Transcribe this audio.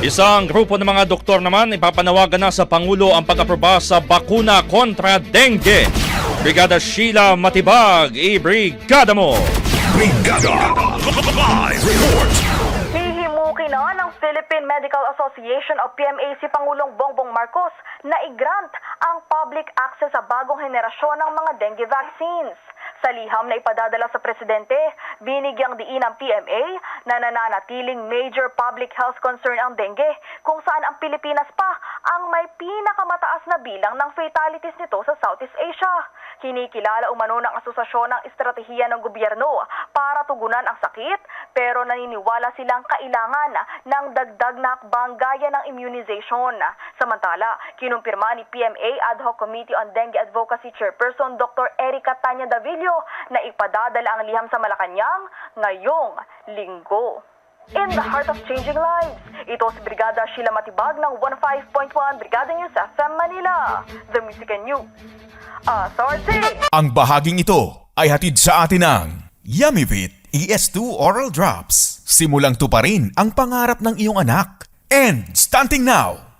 Isang grupo ng mga doktor naman ipapanawagan na sa Pangulo ang pag-aproba sa bakuna kontra dengue. Brigada Sheila Matibag, i-brigada mo! Brigada Live Report Hihimuki na ng Philippine Medical Association o PMA si Pangulong Bongbong Marcos na i-grant ang public access sa bagong henerasyon ng mga dengue vaccines. Sa liham na ipadadala sa presidente, binigyang diin ng PMA na nananatiling major public health concern ang dengue kung saan ang Pilipinas pa ang may pinakamataas na bilang ng fatalities nito sa Southeast Asia. Kinikilala umano ng asosasyon ng estratehiya ng gobyerno para tugunan ang sakit pero naniniwala silang kailangan ng dagdag na hakbang gaya ng immunization. Samantala, kinumpirma ni PMA Ad Hoc Committee on Dengue Advocacy Chairperson Dr. Erica Tanya Davillo na ipadadala ang liham sa Malacanang ngayong linggo. In the heart of changing lives, ito si Brigada Sheila Matibag ng 15.1 Brigada News FM Manila, The Music and News. Authority! Ang bahaging ito ay hatid sa atin ng Yummyvit ES2 Oral Drops. Simulang tuparin ang pangarap ng iyong anak. And stunting now!